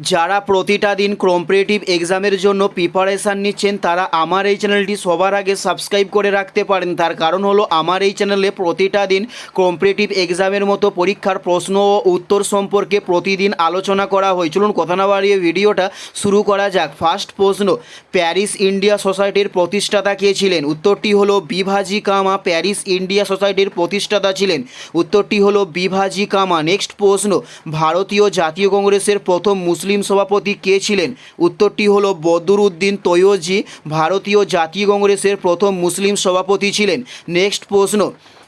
যারা প্রতিটা দিন কম্পিটিটিভ এক্সামের জন্য প্রিপারেশান নিচ্ছেন, তারা আমার এই চ্যানেলটি সবার আগে সাবস্ক্রাইব করে রাখতে পারেন। তার কারণ হলো, আমার এই চ্যানেলে প্রতিটা দিন কম্পিটিটিভ এক্সামের মতো পরীক্ষার প্রশ্ন ও উত্তর সম্পর্কে প্রতিদিন আলোচনা করা হয়। চলুন, কথা না বাড়িয়ে ভিডিওটা শুরু করা যাক। ফার্স্ট প্রশ্ন প্যারিস ইন্ডিয়া সোসাইটির প্রতিষ্ঠাতা কে ছিলেন? উত্তরটি হলো বিভাজি কামা প্যারিস ইন্ডিয়া সোসাইটির প্রতিষ্ঠাতা ছিলেন। উত্তরটি হলো বিভাজি কামা। নেক্সট প্রশ্ন, ভারতীয় জাতীয় কংগ্রেসের প্রথম মুসলিম সভাপতি কে ছিলেন? উত্তরটি হল বদরুদ্দিন তৈয়জি, ভারতীয় জাতীয় কংগ্রেসের প্রথম মুসলিম সভাপতি ছিলেন। নেক্সট প্রশ্ন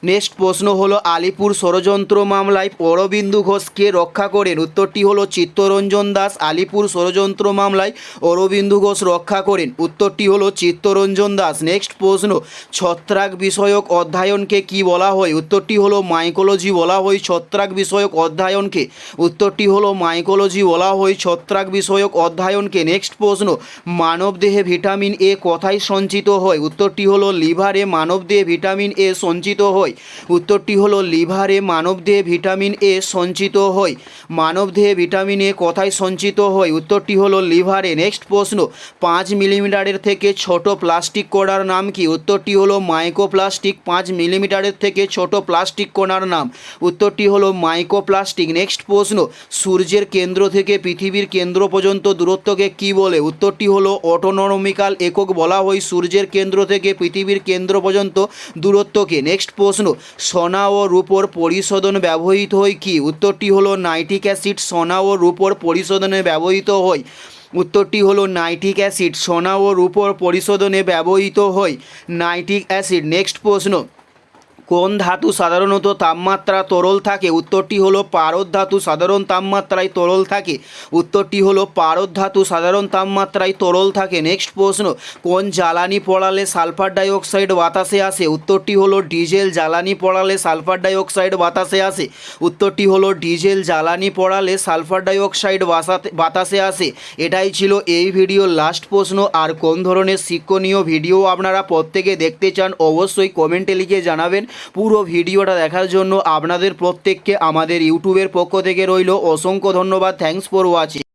নেক্সট প্রশ্ন হলো, আলিপুর ষড়যন্ত্র মামলায় অরবিন্দু ঘোষকে রক্ষা করেন। উত্তরটি হলো, চিত্তরঞ্জন দাস আলিপুর ষড়যন্ত্র মামলায় অরবিন্দু ঘোষ রক্ষা করেন। উত্তরটি হলো, চিত্তরঞ্জন দাস। নেক্সট প্রশ্ন, ছত্রাক বিষয়ক অধ্যয়নকে কি বলা হয়? উত্তরটি হলো, মাইকোলজি বলা হয় ছত্রাক বিষয়ক অধ্যয়নকে। উত্তরটি হলো, মাইকোলজি বলা হয় ছত্রাক বিষয়ক অধ্যয়নকে। নেক্সট প্রশ্ন, মানবদেহে ভিটামিন এ কোথায় সঞ্চিত হয়? উত্তরটি হলো, লিভারে মানবদেহে ভিটামিন এ সঞ্চিত হয়। উত্তরটি হলো, লিভারে মানবদেহে ভিটামিন এ সঞ্চিত হয়। মানবদেহে ভিটামিন এ কোথায় সঞ্চিত হয়। উত্তরটি হলো, লিভারে। নেক্সট প্রশ্ন, পাঁচ মিলিমিটারের থেকে ছোট প্লাস্টিক কণার নাম কি? উত্তরটি হলো মাইক্রোপ্লাস্টিক পাঁচ মিলিমিটারের থেকে ছোট প্লাস্টিক কণার নাম। উত্তরটি হলো মাইক্রোপ্লাস্টিক নেক্সট প্রশ্ন, সূর্যের কেন্দ্র থেকে পৃথিবীর কেন্দ্র পর্যন্ত দূরত্বকে কি বলে? উত্তরটি হলো, অটোনমিক্যাল একক বলা হয় সূর্যের কেন্দ্র থেকে পৃথিবীর কেন্দ্র পর্যন্ত দূরত্বকে। নেক্সট প্রশ্ন সোনা ও রূপর পরিশোধন ব্যবহৃত হয় কি? উত্তরটি হলো নাইট্রিক অ্যাসিড, সোনা ও রূপর পরিশোধনে ব্যবহৃত হয়। উত্তরটি হলো নাইট্রিক অ্যাসিড, সোনা ও রূপর পরিশোধনে ব্যবহৃত হয়। নাইট্রিক অ্যাসিড, নেক্সট প্রশ্ন। কোন ধাতু সাধারণত তাপমাত্রা তরল থাকে? উত্তরটি হলো পারদ ধাতু সাধারণ তাপমাত্রায় তরল থাকে। উত্তরটি হলো পারদ ধাতু সাধারণ তাপমাত্রায় তরল থাকে। নেক্সট প্রশ্ন, কোন জ্বালানি পড়ালে সালফার ডাইঅক্সাইড বাতাসে আসে? উত্তরটি হলো ডিজেল জ্বালানি পড়ালে সালফার ডাইঅক্সাইড বাতাসে আসে। উত্তরটি হলো ডিজেল জ্বালানি পড়ালে সালফার ডাইঅক্সাইড বাতাসে আসে। এটাই ছিল এই ভিডিওর লাস্ট প্রশ্ন। আর কোন ধরনের শিক্ষণীয় ভিডিও আপনারা প্রত্যেকে দেখতে চান, অবশ্যই কমেন্টে লিখে জানাবেন। পুরো ভিডিওটা দেখার জন্য আপনাদের প্রত্যেককে আমাদের ইউটিউবের পক্ষ থেকে রইল অসংখ্য ধন্যবাদ। Thanks for watching